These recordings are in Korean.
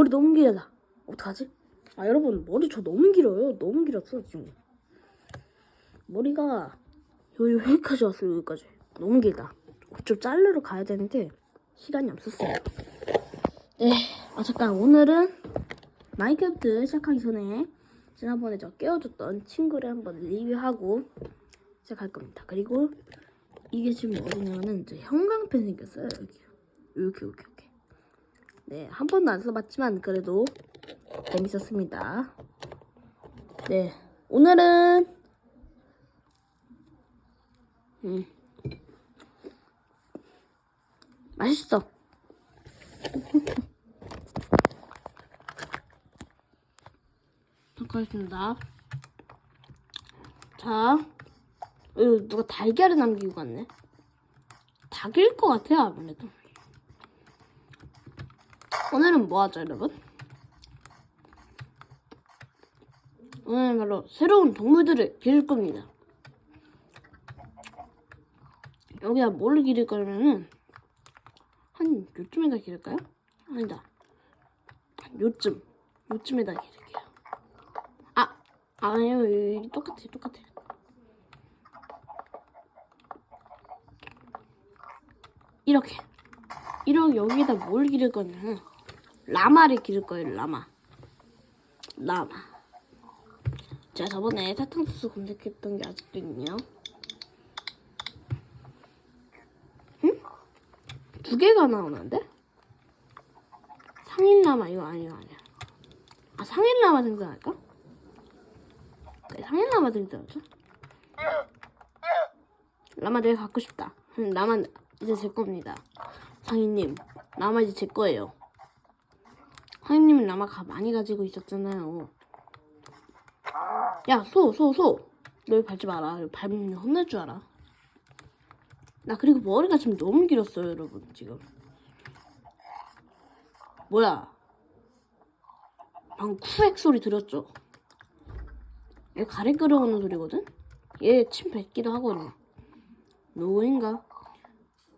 머리 너무 길다. 어떡하지? 아 여러분 머리 저 너무 길어요. 너무 길었어 지금. 머리가 여기 여기까지 왔어요 여기까지. 너무 길다. 좀 자르러 가야 되는데 시간이 없었어요. 네, 아 잠깐 오늘은 마이크래프트 시작하기 전에 지난번에 저 깨워줬던 친구를 한번 리뷰하고 시작할 겁니다. 그리고 이게 지금 어디냐면은 저 형광펜 생겼어요 여기 이렇게 이렇게 이렇게. 네, 한 번도 안 써봤지만 그래도 재밌었습니다. 네, 오늘은 음 맛있어. 잠깐있습니다. 자, 누가 달걀을 남기고 갔네. 닭일 것 같아요, 아무래도. 오늘은 뭐 하죠, 여러분? 오늘은 바로 새로운 동물들을 기를 겁니다. 여기다 뭘 기를 거냐면은, 한 요쯤에다 기를까요? 아니다. 한 요쯤. 요쯤에다 기를게요. 아! 아니요, 똑같아요, 똑같아요. 이렇게. 이렇게 여기다 뭘 기를 거냐면, 라마를 기를 거예요, 라마. 라마. 제가 저번에 사탕수수 검색했던 게 아직도 있네요. 응? 두 개가 나오는데? 상인라마 이거 아니야 아니야. 아 상인라마 생산할까? 네, 상인라마 생산하죠. 라마 내가 갖고 싶다. 음, 라마 이제 제 겁니다. 상인님, 라마 이제 제 거예요. 상인님은 라마 가 많이 가지고 있었잖아요. 야, 소, 소, 소. 너 여기 밟지 마라. 밟으면 혼날 줄 알아. 나 그리고 머리가 지금 너무 길었어요, 여러분, 지금. 뭐야? 방금 쿠엑 소리 들었죠? 얘 가래 끓여오는 소리거든? 얘 침 뱉기도 하거든. 누구인가?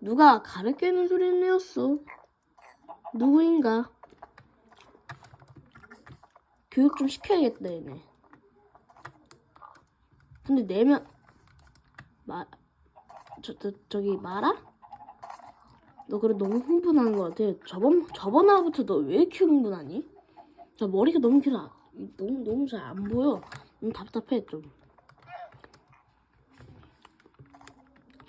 누가 가래 뀌는 소리를 내었어? 누구인가? 교육 좀 시켜야겠다, 얘네. 근데 내면, 마, 저, 저, 저기, 마라? 너 그래 너무 흥분하는 것 같아. 저번, 저번 화부터 너 왜 이렇게 흥분하니? 나 머리가 너무 길어. 너무, 너무 잘 안 보여. 너무 답답해, 좀.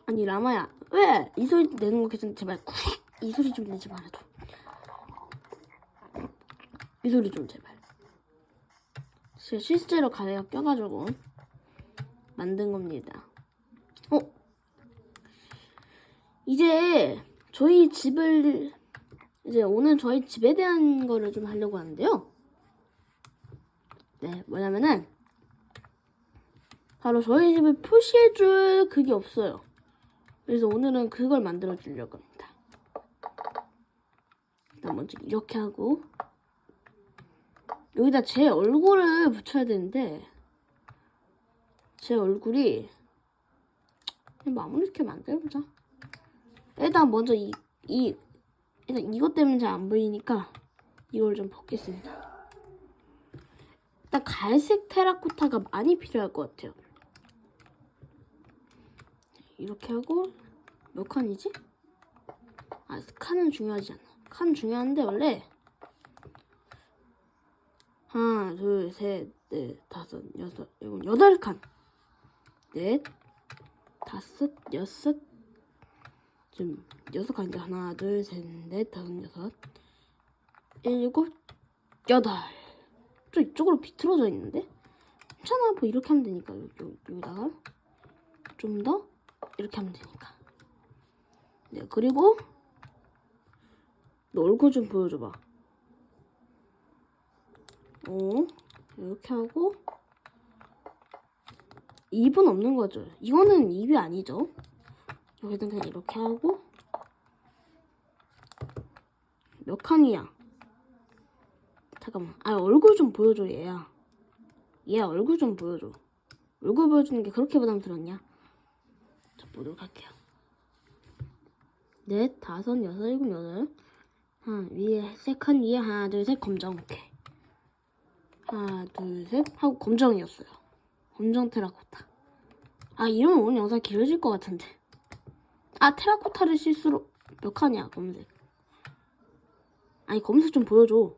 아니, 라마야. 왜? 이 소리 내는 거 괜찮아. 제발, 쿡! 이 소리 좀 내지 말아줘. 이 소리 좀 제발. 제 실제로 가래가 껴가지고 만든 겁니다. 어? 이제 저희 집을 이제 오늘 저희 집에 대한 거를 좀 하려고 하는데요. 네, 뭐냐면은 바로 저희 집을 표시해줄 그게 없어요. 그래서 오늘은 그걸 만들어 주려고 합니다. 일단 먼저 이렇게 하고 여기다 제 얼굴을 붙여야 되는데 제 얼굴이 마무리 이렇게 만들어보자. 일단 먼저 이, 이 일단 이것 때문에 잘 안 보이니까 이걸 좀 벗겠습니다. 일단 갈색 테라코타가 많이 필요할 것 같아요. 이렇게 하고 몇 칸이지? 아 칸은 중요하지 않아. 칸 중요한데 원래 하나 둘 셋 넷 다섯 여섯 일곱 여덟 칸. 넷 다섯 여섯. 지금 여섯 칸인데 하나 둘 셋 넷 다섯 여섯 일곱 여덟. 저 이쪽으로 비틀어져 있는데? 괜찮아. 뭐 이렇게 하면 되니까. 여기, 여기, 여기다가. 좀 더 이렇게 하면 되니까. 네 그리고 너 얼굴 좀 보여줘봐 어 이렇게 하고 입은 없는 거죠 이거는 입이 아니죠 여기는 그냥 이렇게 하고 몇 칸이야? 잠깐만. 아 얼굴 좀 보여줘 얘야. 얘 얼굴 좀 보여줘. 얼굴 보여주는 게 그렇게 부담스럽냐? 자 보도록 할게요. 넷, 다섯, 여섯, 일곱, 여덟. 하나 위에 세컨 위에 하나 둘 셋 검정 오케이 하나 둘 셋 하고 검정이었어요. 검정 테라코타. 아 이러면 오늘 영상 길어질 것 같은데. 아 테라코타를 실수로 몇 칸이야 검색. 아니 검색 좀 보여줘.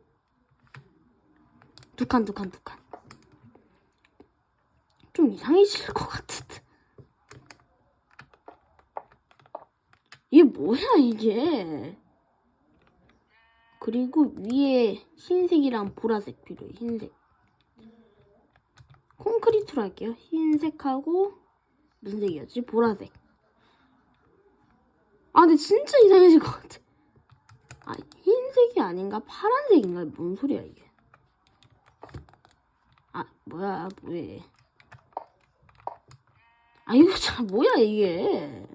두 칸 두 칸 두 칸. 좀 이상해질 것 같은데. 이게 뭐야 이게 그리고 위에 흰색이랑 보라색 필요해 흰색. 콘크리트로 할게요. 흰색하고 무슨 색이었지 보라색. 아 근데 진짜 이상해질 것 같아. 아 흰색이 아닌가? 파란색인가? 뭔 소리야 이게? 아 뭐야 뭐해. 아 이거 참 뭐야 이게?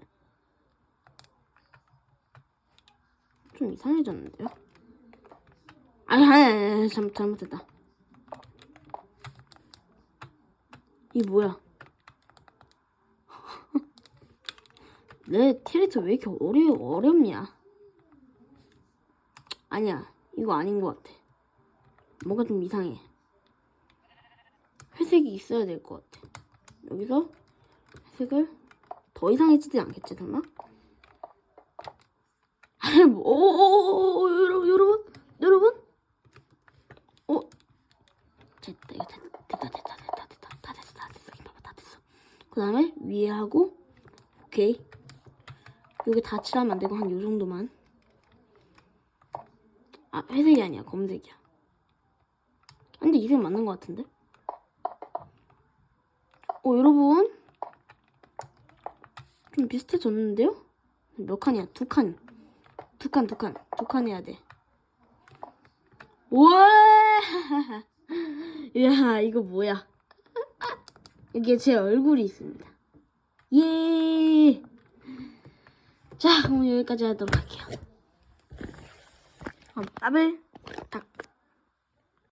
좀 이상해졌는데요? 아니 아니 아니, 아니 잘못 잘못했다. 이게 뭐야? 내 캐릭터 왜 이렇게 어려, 어렵냐? 아니야 이거 아닌 것 같아. 뭔가 좀 이상해. 회색이 있어야 될 것 같아. 여기서 회색을 더 이상해지지 않겠지 설마? 아니 뭐 오, 오, 오, 오, 여러분 여러분 여러분? 어 됐다 이거 됐다 됐다 됐다 됐다 됐다 다 됐어 다 됐어 이거 봐봐 다 됐어 그 다음에 위에 하고 오케이 여기 다 칠하면 안 되고 한 요 정도만 아 회색이 아니야 검색이야 근데 이색 맞는 것 같은데 어 여러분 좀 비슷해졌는데요? 몇 칸이야? 두 칸. 두 칸, 두 칸. 두 칸 해야 돼. 우와! 야, 이거 뭐야? 여기에 제 얼굴이 있습니다. 예! 자, 그럼 여기까지 하도록 할게요. 어, 답을 딱